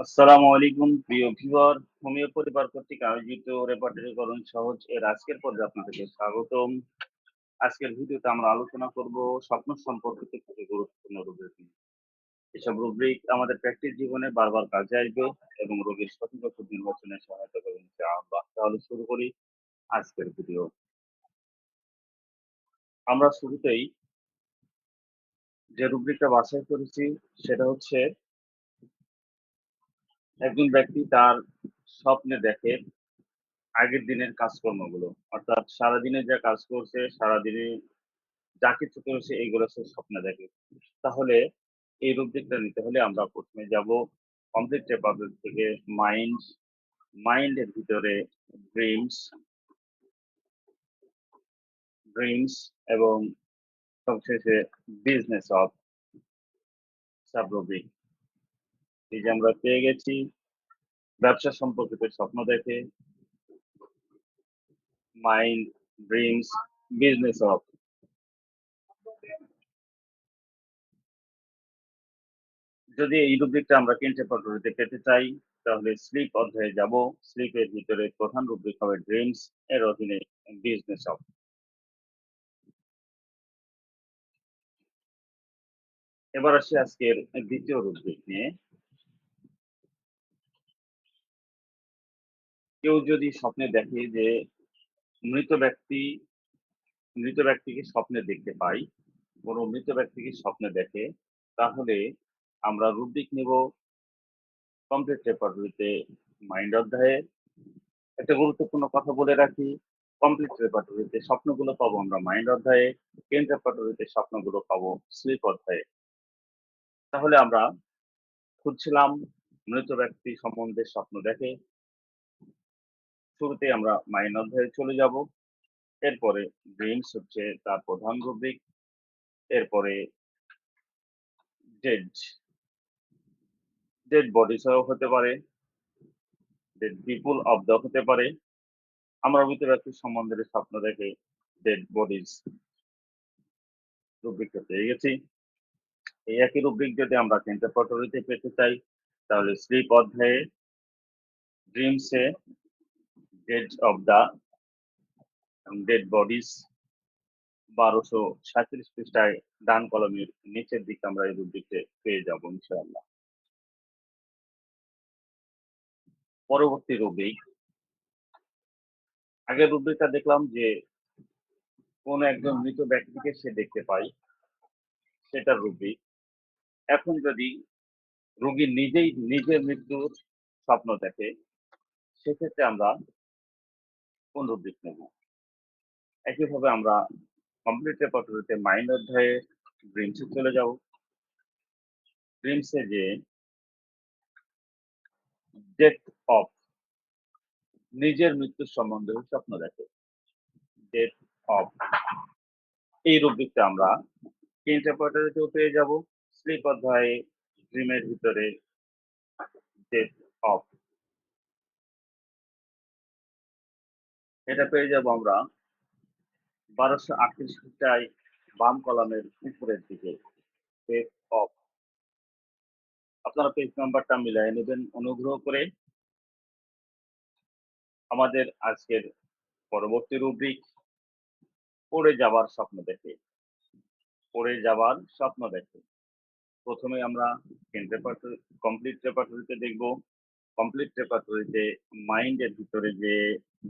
আসসালামু আলাইকুম, প্রিয় ভিউয়ার। হোমিও পরিবার কর্তৃক আয়োজিত রেপার্টরিকরণ সহজ এর আজকের পর্বে আপনাদেরকে স্বাগতম। আজকের ভিডিওতে আমরা আলোচনা করব স্বপ্ন সম্পর্কিত কিছু গুরুত্বপূর্ণ নিয়ে। এসব রুব্রিক আমাদের প্র্যাকটিস জীবনে বারবার কাজে আসবে এবং রোগীর সঠিক নির্বাচনে সহায়তা করবে তাহলে শুরু করি আজকের ভিডিও। আমরা শুরুতেই যে রুব্রিকটা বাছাই করেছি সেটা হচ্ছে একজন ব্যক্তি তার স্বপ্নে দেখে আগের দিনের কাজকর্মগুলো। অর্থাৎ সারাদিনে যা কাজ করছে, সারাদিনে যা কিছু করেছে, এইগুলো সে স্বপ্নে দেখে। তাহলে এই রূপদিকটা নিতে হলে আমরা প্রথমে যাব কমপ্লিট রেপাবলিক থেকে মাইন্ড মাইন্ডের ভিতরে ড্রিমস ড্রিমস এবং সবশেষে বিজনেস অফ সাবরুবিক এই যে আমরা পেয়ে গেছি, ব্যবসা সম্পর্কিত স্বপ্ন দেখে। মাইন্ড ড্রিমস বিজনেস অফ যদি এই রুব্রিকটা আমরা কিনতে পদ্ধতিতে পেতে চাই, তাহলে স্লিপ অধ্যায়ে যাব। স্লিপের ভিতরে প্রধান রুব্রিক হবে ড্রিমস এর অধীনে বিজনেস অফ এবার আসি আজকের দ্বিতীয় রুব্রিক নিয়ে। কেউ যদি স্বপ্নে দেখে যে মৃত ব্যক্তি, মৃত ব্যক্তিকে স্বপ্নে দেখতে পাই, কোনো মৃত ব্যক্তিকে স্বপ্নে দেখে, তাহলে আমরা রুব্রিক নেব কমপ্লিট রেপার্টরিতে মাইন্ড অধ্যায়ে একটা গুরুত্বপূর্ণ কথা বলে রাখি কমপ্লিট রেপার্টরিতে স্বপ্নগুলো পাবো আমরা মাইন্ড অধ্যায়ে কেন রেপার্টরিতে স্বপ্নগুলো পাবো স্লিপ অধ্যায়ে তাহলে আমরা খুঁজছিলাম মৃত ব্যক্তি সম্বন্ধে স্বপ্ন দেখে শুরুতে আমরা মাইন অধ্যায়ে চলে যাব। এরপরে ড্রিমস হচ্ছে তার প্রধান রুব্রিক এরপরে ডেড ডেড বডি সহ হতে পারে। ডেড পিপুল অফ দ্য হতে পারে। আমরা ভিতরে ব্যক্তির সম্বন্ধে স্বপ্ন দেখে ডেড বডিজ রুব্রিকটা পেয়ে গেছি। এই একই রুব্রিক যদি আমরা কেন্দ্রপটরিতে পেতে চাই, তাহলে স্লিপ অধ্যায়ে ড্রিমসে dead of the dead bodies বারোশো সাঁত্রিশ পৃষ্ঠায় ডান কলমের নিচের দিকে আমরা এই রুব্রিকতে পেয়ে যাব ইনশাআল্লাহ। পরবর্তী রুব্রিক আগের রুব্রিকটা দেখলাম যে কোন একজন মৃত ব্যক্তিকে সে দেখতে পায়। সেটার রুব্রিক এখন যদি রোগী নিজেই নিজের মৃত্যুর স্বপ্ন দেখে, সেক্ষেত্রে আমরা কোন রুব্রিক নেব একইভাবে আমরা কমপ্লিট রেপার্টরিতে মাইন্ড অধ্যায়ে ড্রিমসে চলে যাব। ড্রিমসে যে ডেথ অফ নিজের মৃত্যুর সম্বন্ধে স্বপ্ন দেখে। ডেথ অফ এই রুব্রিকটা আমরা ইন্টারপ্রেটারিতেও পেয়ে যাব। স্লিপ অধ্যায়ে ড্রিমের ভিতরে ডেথ অফ এটা পেয়ে যাব আমরা বারোশো আটত্রিশ ফিটায় বাম কলামের উপরের দিকে। ডেথ অফ আপনারা পেজ নাম্বারটা মিলাই নেবেন অনুগ্রহ করে। আমাদের আজকের পরবর্তী রুব্রিক পড়ে যাবার স্বপ্ন দেখে। পড়ে যাবার স্বপ্ন দেখে। প্রথমে আমরা কমপ্লিট রেপার্টরিতে দেখব। কমপ্লিট রেপার্টরিতে মাইন্ডের ভিতরে যে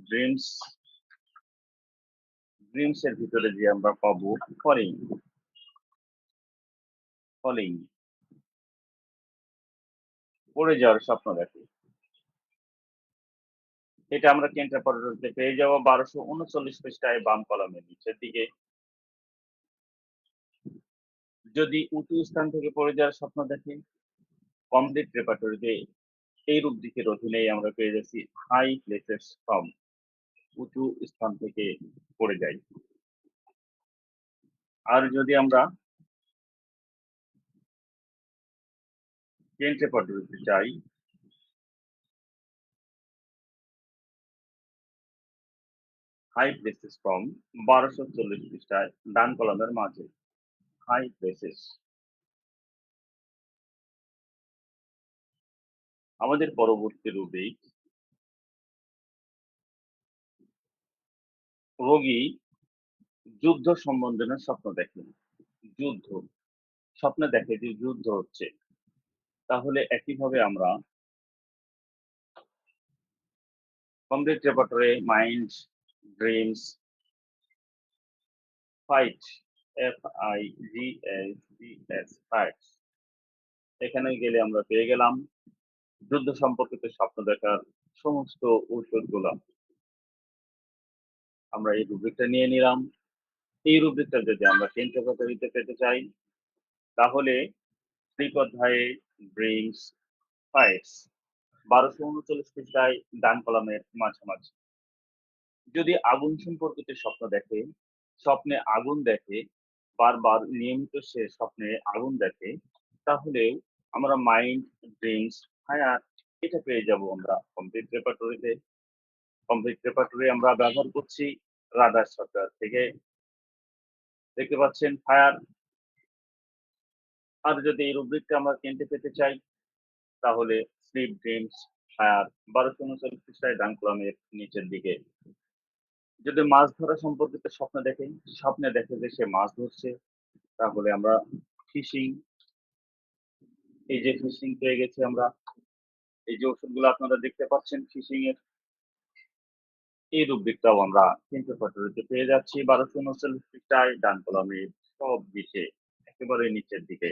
ড্রিমস ড্রিমস এর ভিতরে যে আমরা পাবো ফলিং ফলিং পড়ে যাওয়ার স্বপ্ন দেখে। এটা আমরা কেন্দ্র পদ্ধতিতে পেয়ে যাব, বারোশো উনচল্লিশ পৃষ্ঠায় বাম কলমের নিচের দিকে। যদি উঁচু স্থান থেকে পড়ে যাওয়ার স্বপ্ন দেখে কমপ্লিট রেপার্টরিতে এই রূপ দিকের অধীনে আমরা পেয়ে যাচ্ছি হাই প্লেসেস ফ্রম উঁচু স্থান থেকে পড়ে যাই। আর যদি আমরা কেন্দ্রে পদ্ধতিতে চাই হাই প্লেসেস ফ্রম বারোশো চল্লিশ পৃষ্ঠায় ডান কলমের মাঝে হাই প্লেসেস আমাদের পরবর্তী রুব্রিক রোগী যুদ্ধ সম্বন্ধে স্বপ্ন দেখে। যুদ্ধ। স্বপ্নে দেখে যে যুদ্ধ হচ্ছে। তাহলে একইভাবে আমরা complete repertory mind dreams, fight F I G S G S fight এখানে গেলে আমরা পেয়ে গেলাম। যুদ্ধ সম্পর্কিত স্বপ্ন দেখার সমস্ত ঔষধগুলো আমরা এই রুব্রিকটা নিয়ে নিলাম। এই রুব্রিকটা যদি আমরা তিনটে পদ্ধতিতে পেতে চাই, তাহলে ফাইটস বারোশো উনচল্লিশ পৃষ্ঠায় ডান কলামের মাঝামাঝি। যদি আগুন সম্পর্কিত স্বপ্ন দেখে, স্বপ্নে আগুন দেখে, বারবার নিয়মিত সে স্বপ্নে আগুন দেখে, তাহলেও আমরা মাইন্ড ড্রিমস ফায়ার এটা পেয়ে যাব আমরা। কমপ্লিট রেপার্টরিতে কমপ্লিট রেপার্টরি আমরা ব্যবহার করছি রাডার সফটওয়্যার থেকে। দেখতে পাচ্ছেন ফায়ার আর যদি এই রুব্রিকটা আমরা কিনতে পেতে চাই, তাহলে স্লিপ ড্রিমস ফায়ার বারোশো উনচল্লিশ পৃষ্ঠায় ডান কলামের নিচের দিকে। যদি মাছ ধরা সম্পর্কিত স্বপ্ন দেখে স্বপ্নে দেখে যে সে মাছ ধরছে, তাহলে আমরা ফিশিং এই যে ফিশিং পেয়ে গেছি আমরা। এই যে ওষুধগুলো আপনারা দেখতে পাচ্ছেন ফিশিং এর। এই রুব্রিকটাও আমরা তিনশো পদ্ধতিতে পেয়ে যাচ্ছি। বারোশো উনচল্লিশ পৃষ্ঠায় ডান কলামের সব দিকে, একেবারে নিচের দিকে।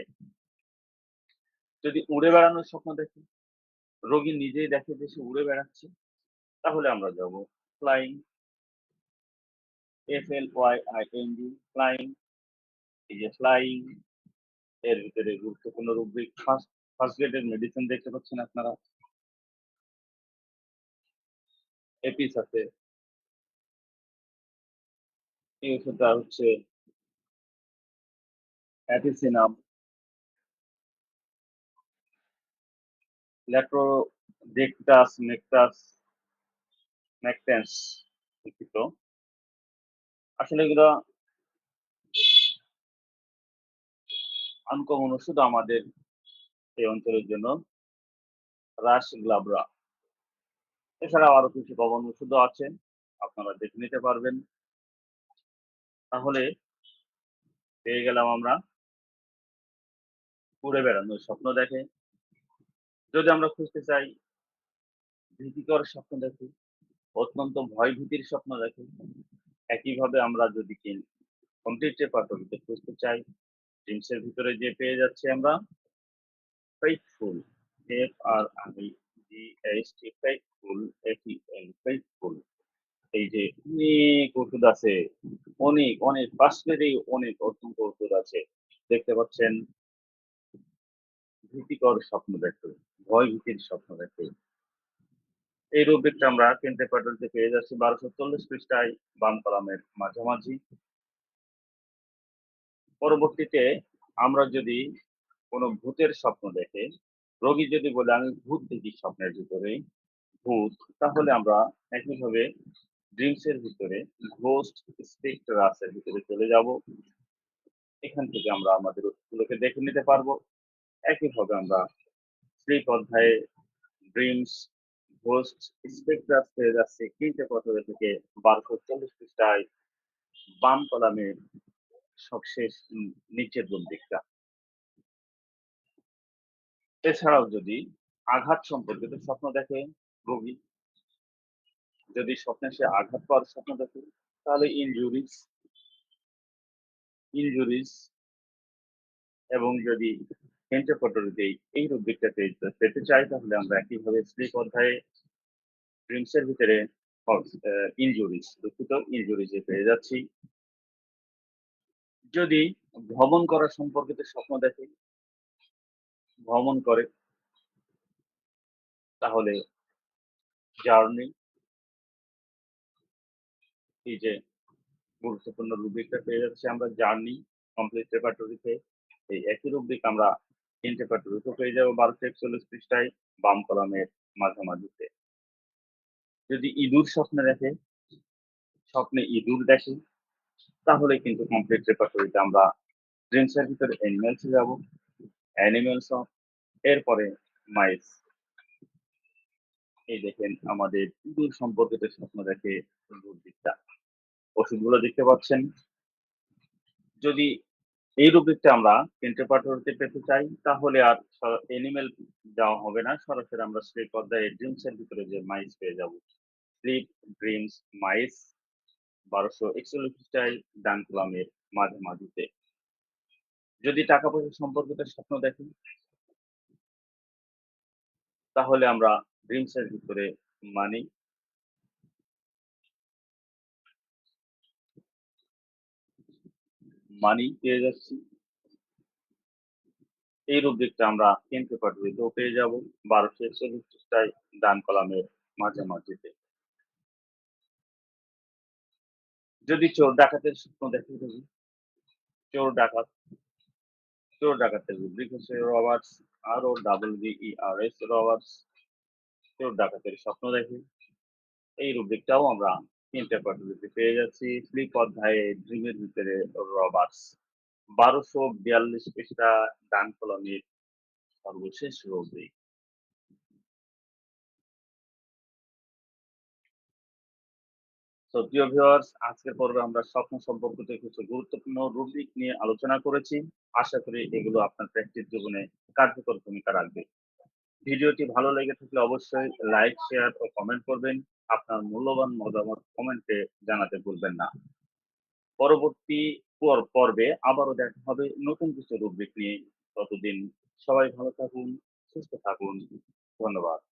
যদি উড়ে বেড়ানোর স্বপ্ন দেখে, রোগী নিজেই দেখে যে সে উড়ে বেড়াচ্ছে, তাহলে আমরা যাব flying F L Y I N D flying এই যে ফ্লাইং এর ভিতরে গুরুত্বপূর্ণ রুব্রিক ফার্স্ট ফার্স্ট গ্রেডের মেডিসিন দেখতে পাচ্ছেন আপনারা? এপিস আছে। এই ওষুধটা হচ্ছে অ্যাপিসিনাম ল্যাক্রোডেক্টাস নেকটাস নেকটেন্স দুঃখিত আসলে এগুলো আনকমন ওষুধ আমাদের এই অঞ্চলের জন্য রাস গ্লাবরা। এছাড়াও আরও কিছু কমন ওষুধও আছে, আপনারা দেখে নিতে পারবেন। তাহলে পেয়ে গেলাম আমরা। উড়ে বেড়ানোর স্বপ্ন দেখে। যদি আমরা খুঁজতে চাই, ভীতিকর স্বপ্ন দেখি, অত্যন্ত ভয় ভীতির স্বপ্ন দেখি, একইভাবে আমরা যদি কমপ্লিট রেপার্টরিতে খুঁজতে চাই ড্রিমসের ভিতরে যে পেয়ে যাচ্ছে আমরা faithful F R I G S T faithful F E L faithful এই যে অনেক ওষুধ আছে, অনেক অনেক ফার্স্টেরই অনেক অসংখ্য ওষুধ আছে। দেখতে পাচ্ছেন? ভীতিকর স্বপ্ন দেখে ভয় ভীতির স্বপ্ন দেখে এই রুব্রিকটা আমরা কেন্দ্রে পদ্ধতিতে পেয়ে যাচ্ছি, বারোশো চল্লিশ পৃষ্ঠায় বাম কলামের মাঝামাঝি। পরবর্তীতে আমরা যদি কোনো ভূতের স্বপ্ন দেখে, রোগী যদি বলে, আমি ভূত দেখি স্বপ্নের ভিতরে, ভূত, তাহলে আমরা একইভাবে ড্রিমসের ভিতরে, ঘোস্ট স্পেক্টরাসের ভিতরে চলে যাব। এখান থেকে আমরা আমাদের ওষুধগুলোকে দেখে নিতে পারব। একইভাবে আমরা স্লিপ অধ্যায়ে ড্রিমস, ঘোস্ট স্পেক্ট্রাস পেয়ে যাচ্ছে। তিনটে পথরে থেকে বারোশো চল্লিশ পৃষ্ঠায় বাম কলামের সবশেষ নিচের রূপ দিকটা। এছাড়াও যদি আঘাত সম্পর্কিত স্বপ্ন দেখে রোগী যদি স্বপ্নে সে আঘাত পাওয়ার স্বপ্ন দেখে, তাহলে ইনজুরিস ইনজুরিস এবং যদি এন্টারপটরিতে এই রূপ দিকটা পেতে চাই, তাহলে আমরা একইভাবে স্লিপ অধ্যায়ে ড্রিমসের ভিতরে ইনজুরিস দুঃখিত ইনজুরিজে পেয়ে যাচ্ছি। যদি ভ্রমণ করা সম্পর্কিত স্বপ্ন দেখে, ভ্রমণ করে, তাহলে জার্নি এই যে গুরুত্বপূর্ণ রুব্রিকটা পেয়ে যাচ্ছে আমরা, জার্নি কমপ্লিট রেপার্টরিতে এই একই রুব্রিক আমরা ইন্টারপ্রেটরিতে পেয়ে যাব বারোশো একচল্লিশ পৃষ্ঠায় বাম কলামের মাঝামাঝিতে। যদি ইঁদুর স্বপ্নে দেখে, স্বপ্নে ইঁদুর দেখে তাহলে কিন্তু কমপ্লিট রেপার্টরিতে আমরা ড্রিমসের ভিতরে অ্যানিমেলসে যাব অ্যানিমেলস অফ এরপরে মাইস এই দেখেন আমাদের ইঁদুর সম্পর্কিত স্বপ্ন দেখে রুব্রিকটা। ওষুধগুলো দেখতে পাচ্ছেন। যদি এই রুব্রিকটা আমরা পাঠ্যবইতে পেতে চাই তাহলে আর এনিমেল যাওয়া হবে না। সরাসরি আমরা স্লিপ অধ্যায়ে ড্রিমস এর ভিতরে যে মাইস পেয়ে যাব। স্লিপ, ড্রিমস, মাইস ১২৪১ পৃষ্ঠায় ডান কলামের মাঝামাঝিতে। যদি টাকা পয়সা সম্পর্কিত স্বপ্ন দেখেন, তাহলে আমরা ড্রিমস এর ভিতরে মানি মানি পেয়ে যাচ্ছি। এই রুব্রিকটা আমরা কেন্দ্রীয় পাঠ্যবইতেও পেয়ে যাব ১২৪১ পৃষ্ঠায় ডান কলামের মাঝামাঝিতে। যদি চোর ডাকাতের স্বপ্ন দেখে যদি চোর ডাকাত, চোর ডাকাতের রুব্রিক হচ্ছে robbers R O double E R S robbers. চোর ডাকাতের স্বপ্ন দেখে। এই রুব্রিকটাও আমরা পাঠ্যবইতে পেয়ে যাচ্ছি। স্লিপ অধ্যায়ে ড্রিমের ভিতরে রবার্টস। বারোশো বিয়াল্লিশ পৃষ্ঠা ডান কলমের সর্বশেষ রুব্রিক তো প্রিয় ভিউয়ার্স, আজকের পর্বে আমরা স্বপ্ন সম্পর্কিত কিছু গুরুত্বপূর্ণ রুব্রিক নিয়ে আলোচনা করেছি। আশা করি এগুলো আপনার প্র্যাকটিস জীবনে কার্যকর ভূমিকা রাখবে। ভিডিওটি ভালো লেগে থাকলে অবশ্যই লাইক, শেয়ার ও কমেন্ট করবেন। আপনার মূল্যবান মতামত কমেন্টে জানাতে ভুলবেন না। পরবর্তী পর- পর্বে আবারও দেখা হবে নতুন কিছু রুব্রিক নিয়ে। ততদিন সবাই ভালো থাকুন, সুস্থ থাকুন। ধন্যবাদ।